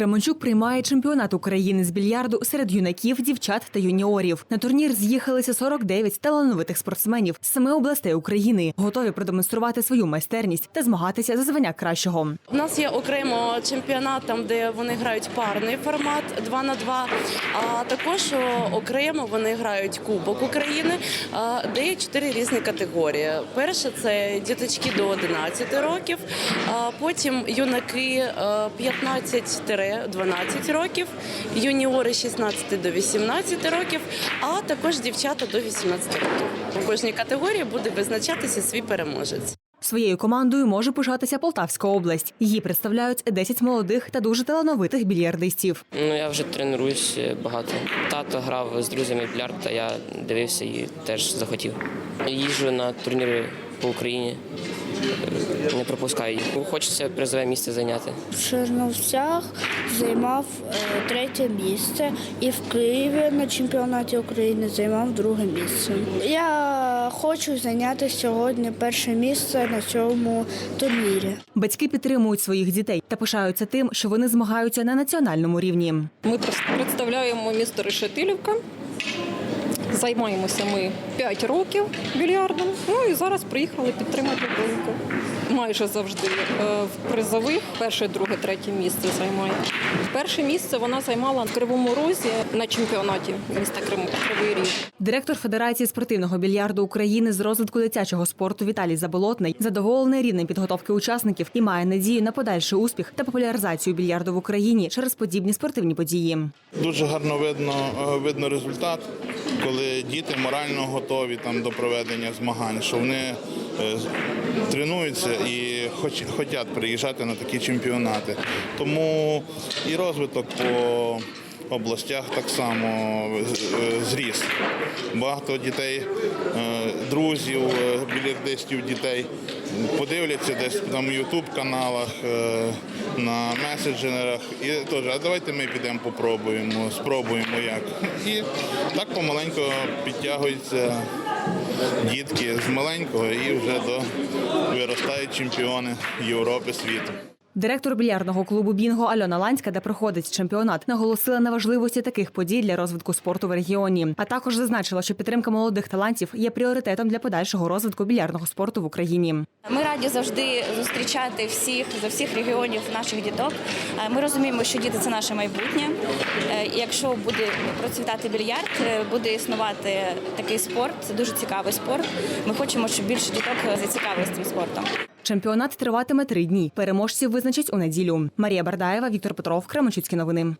Кременчук приймає чемпіонат України з більярду серед юнаків, дівчат та юніорів. На турнір з'їхалися 49 талановитих спортсменів з семи областей України, готові продемонструвати свою майстерність та змагатися за звання кращого. У нас є окремо чемпіонат, там де вони грають парний формат 2 на 2 а також окремо вони грають Кубок України, де є чотири різні категорії. Перше це діточки до 11 років, потім юнаки е, 15-12 років, юніори 16 до 18 років, а також дівчата до 18 років. У кожній категорії буде визначатися свій переможець. Своєю командою може пишатися Полтавська область. Її представляють 10 молодих та дуже талановитих більярдистів. Ну я вже тренуюсь багато. Тато грав з друзями в більярд, а я дивився і теж захотів. Їжджу на турніри по Україні. Не пропускаю. Хочеться призове місце зайняти. В Черновцях займав е, третє місце і в Києві на чемпіонаті України займав друге місце. Я хочу зайняти сьогодні перше місце на цьому турнірі. Батьки підтримують своїх дітей та пишаються тим, що вони змагаються на національному рівні. Ми представляємо місто Решетилівка. Займаємося ми 5 років більярдом. Ну і зараз приїхали підтримати доньку. Майже завжди е, в призових перше, друге, третє місце займає. Перше місце вона займала в Кривому Розі на чемпіонаті міста Крим, Кривий Ріг. Директор Федерації спортивного більярду України з розвитку дитячого спорту Віталій Заболотний задоволений рівнем підготовки учасників і має надію на подальший успіх та популяризацію більярду в Україні через подібні спортивні події. Дуже гарно видно, е, видно результат, коли діти морально готові там до проведення змагань, що вони е, тренуються і хоч, хочуть приїжджати на такі чемпіонати. Тому і розвиток по областях так само е, зріс. Багато дітей, е, друзів, е, білярдистів дітей подивляться десь там ютуб-каналах, е, на меседжерах і теж, а давайте ми підемо попробуємо, спробуємо як. І так помаленьку підтягуються дітки з маленького і вже до виростають чемпіони Європи, світу. Директор більярдного клубу Бінго Альона Ланська, де проходить чемпіонат, наголосила на важливості таких подій для розвитку спорту в регіоні. А також зазначила, що підтримка молодих талантів є пріоритетом для подальшого розвитку більярдного спорту в Україні. Ми раді завжди зустрічати всіх з усіх регіонів наших діток. Е, Ми розуміємо, що діти це наше майбутнє. Е, Якщо буде процвітати більярд, е, буде існувати такий спорт. Це дуже цікавий спорт. Ми хочемо, щоб більше діток зацікавилися цим спортом. Чемпіонат триватиме три дні. Переможців визначать у неділю. Марія Бардаєва, Віктор Петров, Кременчуцькі новини.